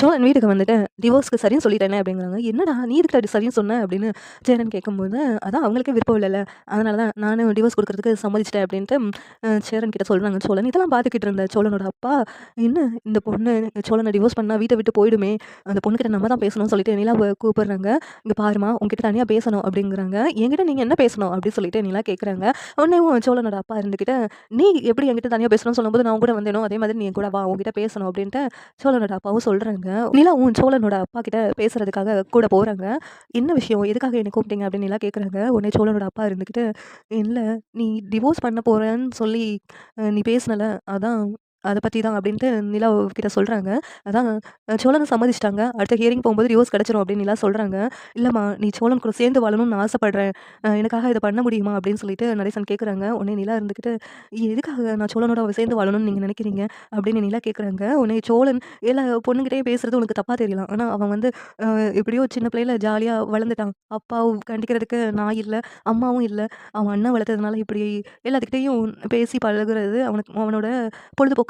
சோழன் வீட்டுக்கு வந்துட்டு டிவோர்ஸ்க்கு சரின்னு சொல்லிட்டேனே அப்படிங்கிறாங்க. என்னடா நீ இதுக்கு அப்படி சரின்னு சொன்ன? அப்படின்னு சேரன் கேட்கும்போது அதான் அவங்களுக்கே விருப்பம் இல்லைல்ல. அதனால தான் நானும் டிவோர்ஸ் கொடுக்குறதுக்கு சம்மதிச்சிட்டேன் அப்படின்ட்டு சேரன் கிட்ட சொல்கிறாங்க சோழன் இதெல்லாம் பார்த்துக்கிட்டு இருந்த. சோழனோட அப்பா என்ன இந்த பொண்ணு சோழனை டிவோர்ஸ் பண்ணால் வீட்டை விட்டு போயிடுமே. அந்த பொண்ணுக்கிட்ட நம்ம தான் பேசணும்னு சொல்லிட்டு நிலாவை கூப்பிடுறாங்க. இங்கே பாருமா உங்ககிட்ட தனியாக பேசணும் அப்படிங்கிறாங்க. என்கிட்ட நீங்கள் என்ன பேசணும்? அப்படின்னு சொல்லிட்டு நிலா கேட்குறாங்க உடனே சோழனோட அப்பா இருந்துக்கிட்ட நீ எப்படி என்கிட்ட தனியாக பேசணும்னு சொல்லும்போது நான் கூட வந்தேனோ அதே மாதிரி நீ கூட வா உங்ககிட்ட பேசணும் அப்படின்ட்டு சோழனோட அப்பாவும் சொல்கிறாங்க நிலாவும் சோழனோட அப்பா கிட்ட பேசுறதுக்காக கூட போகிறாங்க என்ன விஷயம்? எதுக்காக என்னை கூப்பிட்டீங்க? அப்படின்னு நிலா கேட்குறாங்க உடனே சோழனோட அப்பா இருந்துக்கிட்டு இல்லை நீ டிவோர்ஸ் பண்ண போகிறேன்னு சொல்லி நீ பேசினல. அதான் அதை பற்றி தான் அப்படின்ட்டு நிலா கிட்ட சொல்கிறாங்க அதான் சோழன் சோழனை சம்மதிச்சிட்டாங்க. அடுத்த ஹியரிங் போகும்போது டிவோர்ஸ் கிடச்சிரும் அப்படின்னு நிலா சொல்கிறாங்க இல்லைம்மா நீ சோழன் கூட சேர்ந்து வாழணும்னு ஆசைப்பட்றேன். எனக்காக இதை பண்ண முடியுமா அப்படின்னு சொல்லிட்டு நரேசன் கேட்குறாங்க உடனே நிலா இருந்துக்கிட்டு எதுக்காக நான் சோழனோட சேர்ந்து வாழணும்னு நீங்கள் நினைக்கிறீங்க? அப்படின்னு நிலா கேட்குறாங்க உடனே சோழன் எல்லா பொண்ணுக்கிட்டே பேசுறது உனக்கு தப்பாக தெரியலாம். ஆனால் அவன் வந்து எப்படியோ சின்ன பிள்ளையில ஜாலியாக வளர்ந்துட்டான். அப்பாவும் கண்டிக்கிறதுக்கு நான் இல்லை அம்மாவும் இல்லை. அவன் அண்ணன் வளர்த்ததுனால இப்படி எல்லாத்துக்கிட்டேயும் பேசி பழகுறது அவனுக்கு அவனோட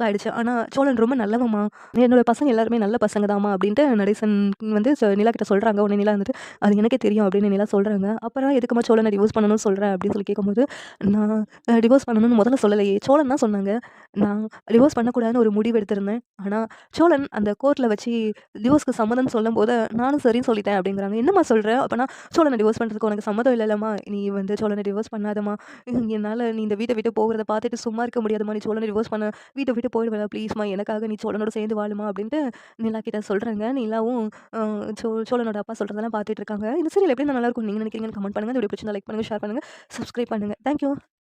ஆயிடுச்சு. ஆனால் சோழன் ரொம்ப நல்லவம்மா. என்னோட பசங்க எல்லாருமே நல்ல பசங்க தாம்மா அப்படின்ட்டு நடேசன் வந்து நிலா கிட்ட சொல்கிறாங்க உடனே நிலா வந்துட்டு அது எனக்கே தெரியும் அப்படின்னு நிலா சொல்கிறாங்க அப்புறம் எதுக்குமா சோழனை டிவோர்ஸ் பண்ணணும்னு சொல்கிறேன் அப்படின்னு சொல்லி கேட்கும்போது நான் டிவோர்ஸ் பண்ணணும்னு முதல்ல சொல்லலையே. சோழன் தான் சொன்னாங்க. நான் டிவோர்ஸ் பண்ணக்கூடாதுன்னு ஒரு முடிவு எடுத்திருந்தேன். ஆனால் சோழன் அந்த கோர்ட்டில் வச்சு டிவோர்ஸ்க்கு சம்மதம் சொல்லும்போது நானும் சரின்னு சொல்லிட்டேன் அப்படிங்கிறாங்க. என்னம்மா சொல்கிறேன் அப்போனா சோழனை டிவோர்ஸ் பண்ணுறதுக்கு உனக்கு சம்மதம் இல்லைல்லம்மா. நீ வந்து சோழனை டிவோர்ஸ் பண்ணாதம்மா. என்னால் நீ இந்த வீட்டை விட்டு போகிறத பார்த்துட்டு சும்மா இருக்க முடியாதம்மா. நீ சோழனை டிவோர்ஸ் பண்ண வீட்டை விட்டு போயிடுவேன் ப்ளீஸ்மா எனக்காக நீ சோழனோட சேர்ந்து வாழுமா? அப்படின்ட்டு நிலா கிட்ட சொல்கிறாங்க நிலாவும் சோ சோழனோட அப்பா சொல்கிறதெல்லாம் பார்த்துட்டு இருக்காங்க. இந்த சீரியல் எப்படி நல்லா இருக்கும்? நீங்கள் நினைக்கிறீங்கன்னு கமெண்ட் பண்ணுங்கள் இந்த வீடியோ லைக் பண்ணுங்கள் ஷேர் பண்ணுங்கள் சப்ஸ்கிரைப் பண்ணுங்கள் தேங்க்யூ